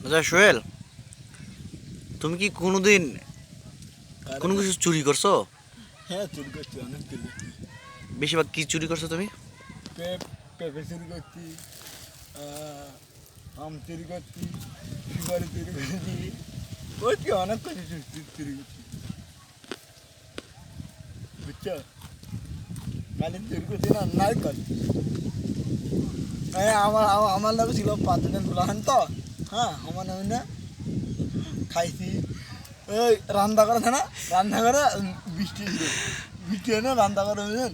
আচ্ছা সোহেল তুমি কি কোনোদিন কোনো কিছু চুরি করছ? হ্যাঁ চুরি করছি অনেক চুরি। বেশিরভাগ কি চুরি করছ তুমি? পেঁপে চুরি করছি আম চুরি করছি সুপারি চুরি করছি করছি অনেক কিছু চুরি করছি। বুঝছ? খালি চুরি করছি না নাই করছি। আমার আমার- লাগে ছিল পাঁচজনের দুলাহান তো। হ্যাঁ আমার নামে না খাইছি। ওই রান্না করে না রান্না করে বৃষ্টি বৃষ্টি হয় না রান্না করে বুঝলেন?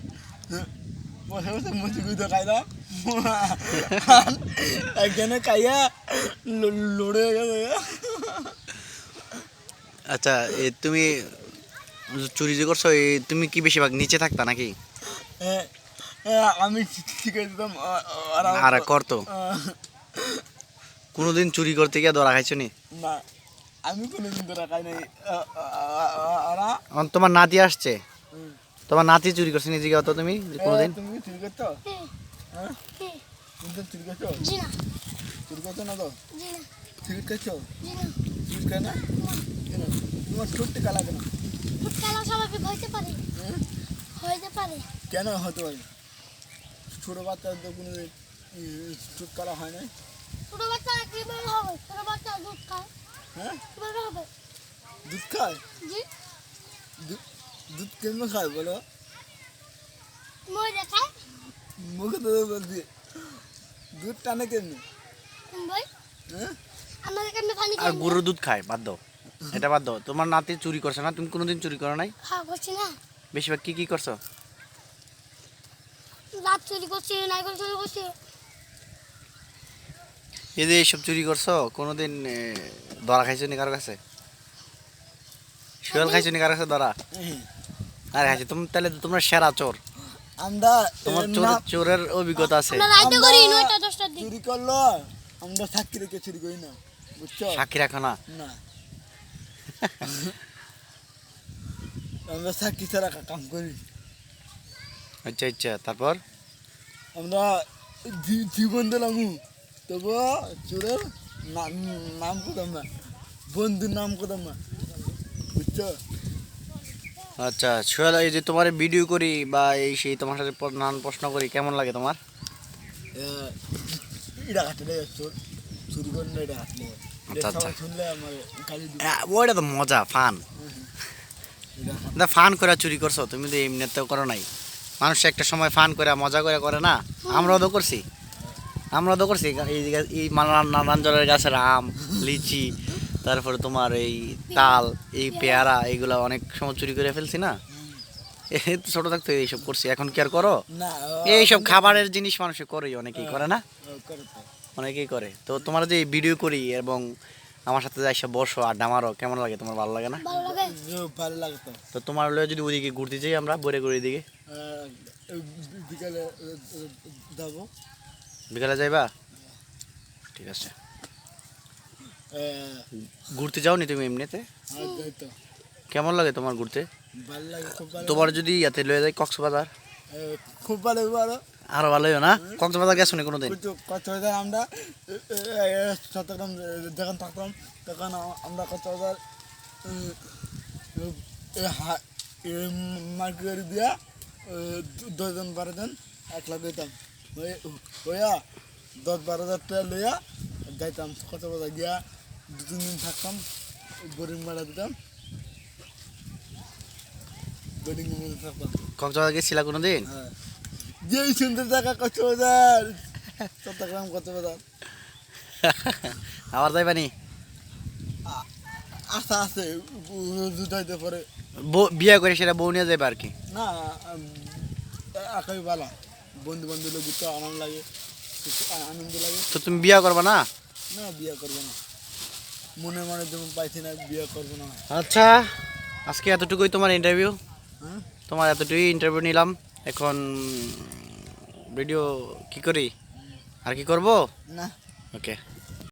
বসে বসে মুচি গুঁতো খাইলাম একজনে খাইয়া লড়ে গেছে। আচ্ছা তুমি চুরি যে করছ তুমি কি বেশিরভাগ নিচে থাকতা নাকি? আমি শিখে দিতাম আ- আ- আর করতো? কোনোদিন চুরি করতে গিয়ে ধরা খাইছো নি? না আমি কোনোদিন তো রাখাই নাই। তোমার নাতি আসছে? তোমার নাতি চুরি করছে নিজে তো তুমি? কোনোদিন? তুমি চুরি করছ? হ্যাঁ? তুমি চুরি করছ? চুরি করছ না তো? জি না। চুরি করছ? না। চুরি করে না? কেন তোমার ছোট্ট কালা কেন? ফুটকালা স্বাভাবিক হইতে পারে। হ্যাঁ? হইতে পারে। কেন হতে পারে? ছোটো বাচ্চার তো কোনো ছোট কালা হয় না ছোট বাচ্চা কীভাবে হবে? ছোট বাচ্চা দুধ খায়। হ্যাঁ? কীভাবে হবে? দুধ খায়? জি। দুধ- দুধ কেমন খায় বলো? মই দেখায় মুখে তো বলছি দুধ টানে কেমনি? ভাই হ্যাঁ? আমাদের কেমনে পানি আর গরুর দুধ খায় বাদ দাও। এটা বাদ দাও। তোমার নাতি চুরি করছে না? তুমি কোনোদিন চুরি করো নাই? খাওয়া করছি না। বেশিরভাগ কি কি করছ? রাত চুরি করছি নাইকল চুরি করছি। এই যে এইসব চুরি করছ কোনোদিন ধরা খাইছো নি কারও কাছে? শিয়াল খাইছো নি কারও কাছে ধরা আর খাইছো তুমি তাহলে তোমরা সেরা চোর। আমরা তোমার চোর চোরের অভিজ্ঞতা আছে। চুরি করল আমরা সাক্ষী রেখে চুরি করি না বুঝছ? সাক্ষী রাখো না। না। আমরা সাক্ষী ছাড়া কাম করি। আচ্ছা আচ্ছা তারপর? আমরা জীবন দিলাম তবু চোরের নাম করতাম না বন্ধুর নাম করতাম না বুঝছ? আচ্ছা সোহেল এই যে তোমার ভিডিও করি বা এই সেই তোমার সাথে নানান প্রশ্ন করি কেমন লাগে তোমার? এটা কাটলে চোর চুরি করে এটা কাটলে আচ্ছা, আচ্ছা। দু- ওইটা তো মজা ফান। না ফান করে চুরি করছ তুমি তো এমনিতেও করো নাই। মানুষ একটা সময় ফান করে মজা করে করে না? আমরাও তো করছি। আমরাও তো করছি এই যে- এই নানান নানান জলের গাছের আম লিচি তারপরে তোমার এই তাল এই পেয়ারা এইগুলো অনেক সময় চুরি করে ফেলছি না? ছোট থাকতে এইসব করছি এখন কি আর করো? এইসব খাবারের জিনিস মানুষে করেই অনেকেই করে না? করে। অনেকেই করে। তো তোমার যে ভিডিও করি এবং আমার সাথে যাই সব বসো আড্ডা মারো কেমন লাগে? তোমার ভালো লাগে না? ভালো লাগে। তো। তোমার হলে যদি ওদিকে ঘুরতে যাই আমরা বরে করে দিকে বিকালে যাব। বিকালে যাইবা? ঠিক আছে। ঘুরতে যাও নি তুমি এমনিতে? তো। কেমন লাগে তোমার ঘুরতে? তোমার যদি ইয়াতে লয়ে যায় কক্সবাজার? খুব ভালো ভালো আরও। ভালো হইও না? কক্সবাজার গেছো নি কোনোদিন কত আমরা চট্টগ্রাম যখন থাকতাম তখন আমরা কত হাজার মার্কেট দিয়া দশজন বারোজন এক লাখ দিতাম ওইয়া দশ বারো হাজার টাকা লইয়া যাইতাম। কত বাজার গিয়া দু তিন দিন থাকতাম বোরিং ভাড়া দিতাম। বোরিং থাকতাম কক্সবাজার গেছিলা কোনোদিন? হ্যাঁ। যেই সুন্দর জায়গা কত বাজার। চট্টগ্রাম আবার যাইবা নি? আশা আছে জুটাইতে পরে। বিয়ে করে সেটা বউ নিয়ে যাবে আর কি? না একাই ভালো বন্ধু বান্ধব লোক আনন্দ লাগে আনন্দ লাগে। তো তুমি বিয়া করবা না? না বিয়া করব না। মনে মনে যেমন পাইছি না বিয়া করব না। আচ্ছা আজকে এতটুকুই তোমার ইন্টারভিউ হ্যাঁ? তোমার এতটুকুই ইন্টারভিউ নিলাম। এখন ভিডিও কি করি? আর কি করব? না। ওকে